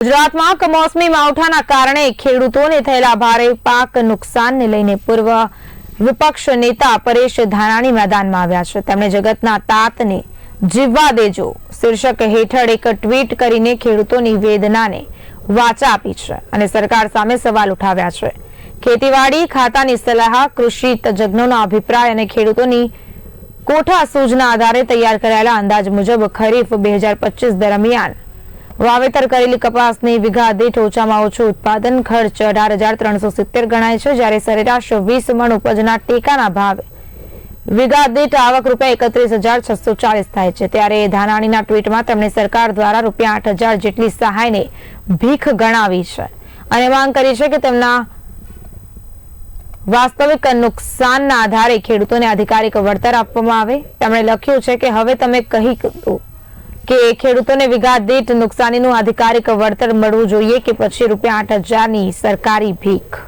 ગુજરાતમાં કમોસમી માવઠાના કારણે ખેડૂતોને થયેલા ભારે પાક નુકસાનને લઈને પૂર્વ વિપક્ષ નેતા પરેશ ધાનાણી મેદાનમાં આવ્યા છે. તેમણે જગતના તાતને જીવવા દેજો. શીર્ષક હેઠળ એક ટ્વીટ કરીને ખેડૂતોની વેદનાને વાચા આપી છે અને સરકાર સામે સવાલ ઉઠાવ્યા છે. ખેતીવાડી, ખાતાની સલાહ, કૃષિ તજજ્ઞોના અભિપ્રાય અને ખેડૂતોની કોઠા સૂઝના આધારે તૈયાર કરાયેલા અંદાજ મુજબ ખરીફ બે દરમિયાન વાવેતર કરેલી કપાસની વિઘા દીઠ ઓછામાં ઓછું ઉત્પાદન ખર્ચ અઢાર હજાર ત્રણસો સિત્તેર ગણાય છે, જ્યારે સરેરાશ વીસ મણ ઉપજના ટેકાના ભાવે વિઘા દીઠ આવક રૂપિયા એકત્રીસ હજાર છસો ચાલીસ થાય છે. ત્યારે ધાનાણીના ટ્વીટમાં તેમણે સરકાર દ્વારા રૂપિયા આઠ હજાર જેટલી સહાયને ભીખ ગણાવી છે અને માંગ કરી છે કે તેમના વાસ્તવિક નુકસાનના આધારે ખેડૂતોને અધિકારીક વળતર આપવામાં આવે. તેમણે લખ્યું છે કે હવે તમે કહી કે ખેડૂતોને વીઘા દીઠ નુકસાનીનું આધિકારિક વળતર મળવું જોઈએ કે પછી રૂપિયા આઠ હજારની સરકારી ભીખ?